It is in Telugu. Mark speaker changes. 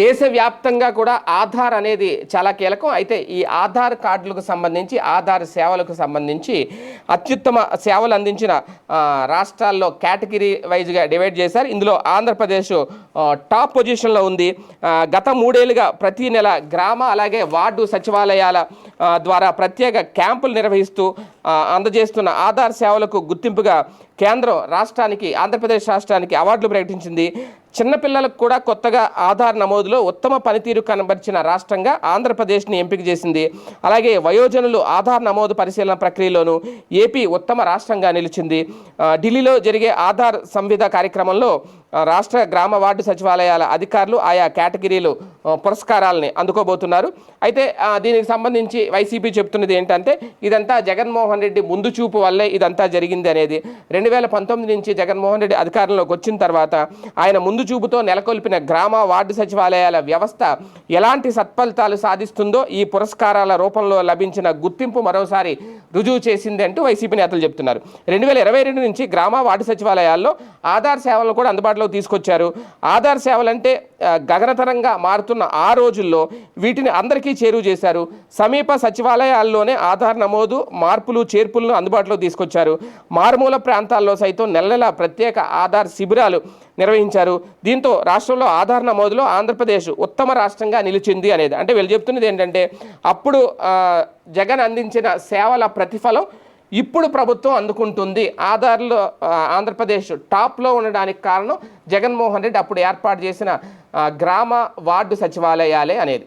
Speaker 1: దేశవ్యాప్తంగా కూడా ఆధార్ అనేది చాలా కీలకం. అయితే ఈ ఆధార్ కార్డులకు సంబంధించి ఆధార్ సేవలకు సంబంధించి అత్యుత్తమ సేవలు అందించిన రాష్ట్రాల్లో కేటగిరీ వైజ్గా డివైడ్ చేశారు. ఇందులో ఆంధ్రప్రదేశ్ టాప్ పొజిషన్లో ఉంది. గత మూడేళ్ళుగా ప్రతి నెల గ్రామ అలాగే వార్డు సచివాలయాల ద్వారా ప్రత్యేక క్యాంపులు నిర్వహిస్తూ అందజేస్తున్న ఆధార్ సేవలకు గుర్తింపుగా కేంద్రం రాష్ట్రానికి ఆంధ్రప్రదేశ్ రాష్ట్రానికి అవార్డులు ప్రకటించింది. చిన్నపిల్లలకు కూడా కొత్తగా ఆధార్ నమోదులో ఉత్తమ పనితీరు కనబరిచిన రాష్ట్రంగా ఆంధ్రప్రదేశ్ని ఎంపిక చేసింది. అలాగే వయోజనులు ఆధార్ నమోదు పరిశీలన ప్రక్రియలోనూ ఏపీ ఉత్తమ రాష్ట్రంగా నిలిచింది. ఢిల్లీలో జరిగే ఆధార్ సంవిధ కార్యక్రమంలో రాష్ట్ర గ్రామ వార్డు సచివాలయాల అధికారులు ఆయా కేటగిరీలు పురస్కారాలని అందుకోబోతున్నారు. అయితే దీనికి సంబంధించి వైసీపీ చెప్తున్నది ఏంటంటే ఇదంతా జగన్మోహన్ రెడ్డి ముందు చూపు వల్లే ఇదంతా జరిగింది అనేది. రెండు వేల పంతొమ్మిది నుంచి జగన్మోహన్ రెడ్డి అధికారంలోకి వచ్చిన తర్వాత ఆయన ముందు చూపుతో నెలకొల్పిన గ్రామ వార్డు సచివాలయాల వ్యవస్థ ఎలాంటి సత్ఫలితాలు సాధిస్తుందో ఈ పురస్కారాల రూపంలో లభించిన గుర్తింపు మరోసారి రుజువు చేసింది అంటూ వైసీపీ నేతలు చెప్తున్నారు. రెండు వేల ఇరవై రెండు నుంచి గ్రామ వార్డు సచివాలయాల్లో ఆధార్ సేవలను కూడా అందుబాటులోకి తీసుకొచ్చారు. ఆధార్ సేవలంటే గగనతరంగా మారుతున్న ఆ రోజుల్లో వీటిని అందరికీ చేరువ చేశారు. సమీప సచివాలయాల్లోనే ఆధార్ నమోదు మార్పులు చేర్పులను అందుబాటులో తీసుకొచ్చారు. మారుమూల ప్రాంతాల్లో సైతం నెల నెల ప్రత్యేక ఆధార్ శిబిరాలు నిర్వహించారు. దీంతో రాష్ట్రంలో ఆధార్ నమోదులో ఆంధ్రప్రదేశ్ ఉత్తమ రాష్ట్రంగా నిలిచింది అనేది. అంటే వీళ్ళు చెప్తున్నది ఏంటంటే అప్పుడు జగన్ అందించిన సేవల ప్రతిఫలం ఇప్పుడు ప్రభుత్వం అందుకుంటుంది. ఆధార్లో ఆంధ్రప్రదేశ్ టాప్లో ఉండడానికి కారణం జగన్మోహన్ రెడ్డి అప్పుడు ఏర్పాటు చేసిన గ్రామ వార్డు సచివాలయాలే అనేది.